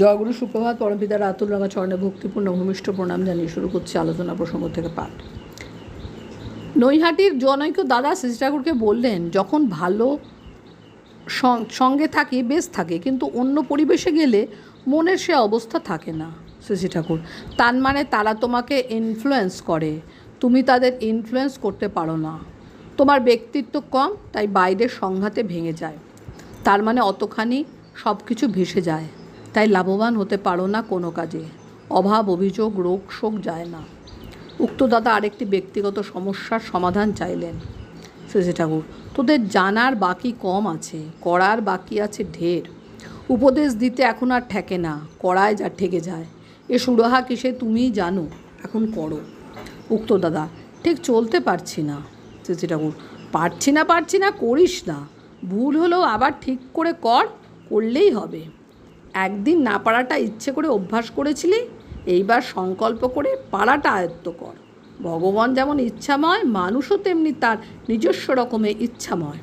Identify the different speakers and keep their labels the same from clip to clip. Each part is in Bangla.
Speaker 1: জয়গুরু সুপ্রভাত, পরমপিতা রাতুল রাঙা চরণে ভক্তিপূর্ণ ভূমিষ্ঠ প্রণাম জানিয়ে শুরু করছি আলোচনা প্রসঙ্গ থেকে পাঠ। নৈহাটির জনৈক দাদা শ্রী ঠাকুরকে বললেন, যখন ভালো সঙ্গে থাকি, বেশ থাকে, কিন্তু অন্য পরিবেশে গেলে মনের সে অবস্থা থাকে না। শ্রী ঠাকুর, তার মানে তারা তোমাকে ইনফ্লুয়েন্স করে। তুমি তাদের ইনফ্লুয়েন্স করতে পারো না। তোমার ব্যক্তিত্ব কম, তাই বাইরের সংঘাতে ভেঙে যায়। তার মানে অতখানি সব কিছু ভেসে যায়। তাই লাভবান হতে পারো না কোনো কাজে। অভাব, অভিযোগ, রোগ, শোক যায় না। উক্ত দাদা আরেকটি ব্যক্তিগত সমস্যার সমাধান চাইলেন। শ্রী ঠাকুর, তোদের জানার বাকি কম আছে, করার বাকি আছে ঢের। উপদেশ দিতে এখন আর ঠেকে না, করায় যা ঠেকে যায়। এ সুরাহা কিসে তুমিই জানো, এখন করো। উক্ত দাদা, ঠিক চলতে পারছি না। শ্রী ঠাকুর, পারছি না পারছি না, করিস না। ভুল হলেও আবার ঠিক করে কর, করলেই হবে। একদিন না পারাটা ইচ্ছে করে অভ্যাস করেছিলি, এইবার সংকল্প করে পারাটা আয়ত্ত কর। ভগবান যেমন ইচ্ছাময়, মানুষও তেমনি তার নিজস্ব রকমের ইচ্ছাময়।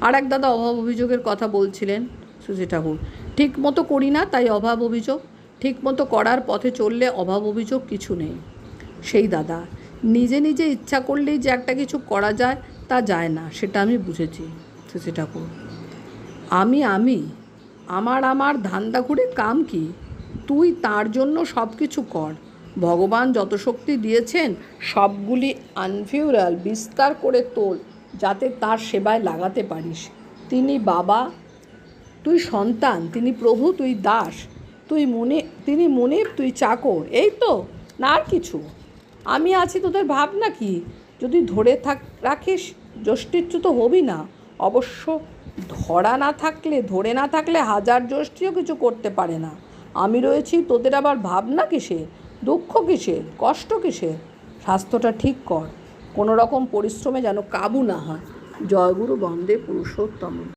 Speaker 1: আর এক দাদা অভাব অভিযোগের কথা বলছিলেন সুজি ঠাকুর। ঠিক মতো করি না, তাই অভাব অভিযোগ। ঠিক মতো করার পথে চললে অভাব অভিযোগ কিছু নেই। সেই দাদা, নিজে নিজে ইচ্ছা করলেই যে একটা কিছু করা যায়, তা যায় না, সেটা আমি বুঝেছি সুজি ঠাকুর। আমি আমি আমার আমার ধান্দা ঘুরে কাম কি? তুই তার জন্য সব কিছু কর। ভগবান যত শক্তি দিয়েছেন, সবগুলি আনফিউরাল বিস্তার করে তোল, যাতে তার সেবায় লাগাতে পারিস। তিনি বাবা, তুই সন্তান, তিনি প্রভু, তুই দাস, তুই মনে, তিনি মনে, তুই চাকর। এই তো, না আর কিছু। আমি আছি তোদের ভাবনা কি? যদি ধরে থাক, রাখিস, যষ্টিচ্যুত হবি না। অবশ্য ধরা না থাকলে, ধরে না থাকলে হাজার জ্যোষ্ঠীও কিছু করতে পারে না। আমি রয়েছি, তোদের আবার ভাবনা কিসের? দুঃখ কিসের? কষ্ট কিসের? স্বাস্থ্যটা ঠিক কর। কোনো রকম পরিশ্রমে যেন কাবু না হয়। জয়গুরু বন্দে পুরুষোত্তম।